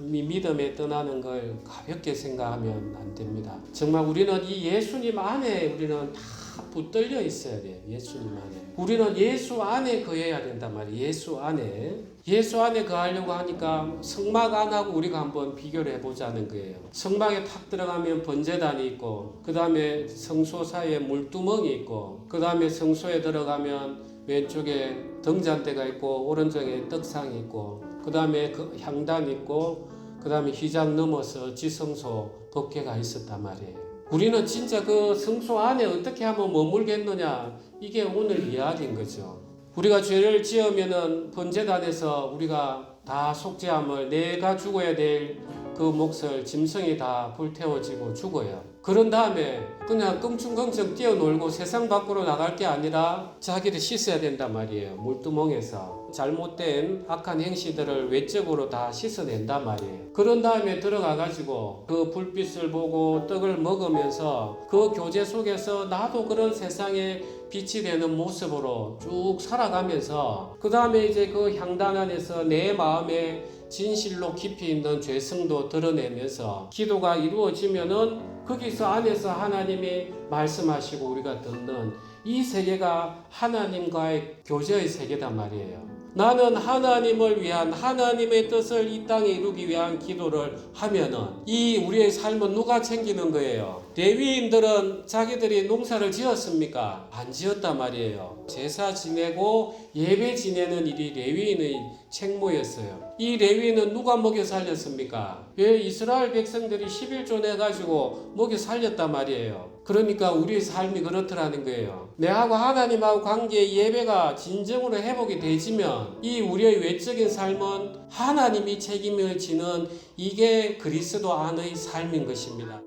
이 믿음에 떠나는 걸 가볍게 생각하면 안 됩니다. 정말 우리는 이 예수님 안에 우리는 다 붙들려 있어야 돼요. 예수님 안에. 우리는 예수 안에 거해야 된단 말이에요. 예수 안에. 예수 안에 거하려고 하니까 성막 안 하고 우리가 한번 비교를 해보자는 거예요. 성막에 탁 들어가면 번제단이 있고, 그 다음에 성소 사이에 물두멍이 있고, 그 다음에 성소에 들어가면 왼쪽에 등잔대가 있고, 오른쪽에 떡상이 있고, 그 다음에 그 향단 있고, 그 다음에 휘장 넘어서 지성소 법계가 있었단 말이에요. 우리는 진짜 그 성소 안에 어떻게 하면 머물겠느냐 이게 오늘 이야기인 거죠. 우리가 죄를 지으면은 번제단에서 우리가 다 속죄함을 내가 죽어야 될 그 몫을 짐승이 다 불태워지고 죽어요. 그런 다음에 그냥 껑충껑충 뛰어놀고 세상 밖으로 나갈 게 아니라 자기를 씻어야 된단 말이에요. 물두멍에서 잘못된 악한 행시들을 외적으로 다 씻어낸단 말이에요. 그런 다음에 들어가 가지고 그 불빛을 보고 떡을 먹으면서 그 교제 속에서 나도 그런 세상에 빛이 되는 모습으로 쭉 살아가면서 그 다음에 이제 그 향단 안에서 내 마음에 진실로 깊이 있는 죄성도 드러내면서 기도가 이루어지면은 거기서 안에서 하나님이 말씀하시고 우리가 듣는 이 세계가 하나님과의 교제의 세계단 말이에요. 나는 하나님을 위한 하나님의 뜻을 이 땅에 이루기 위한 기도를 하면은 이 우리의 삶은 누가 챙기는 거예요? 레위인들은 자기들이 농사를 지었습니까? 안 지었단 말이에요. 제사 지내고 예배 지내는 일이 레위인의 책무였어요. 이 레위인은 누가 먹여 살렸습니까? 왜 이스라엘 백성들이 11조 내가지고 먹여 살렸단 말이에요. 그러니까 우리의 삶이 그렇더라는 거예요. 내하고 하나님하고 관계의 예배가 진정으로 회복이 되지면 이 우리의 외적인 삶은 하나님이 책임을 지는 이게 그리스도 안의 삶인 것입니다.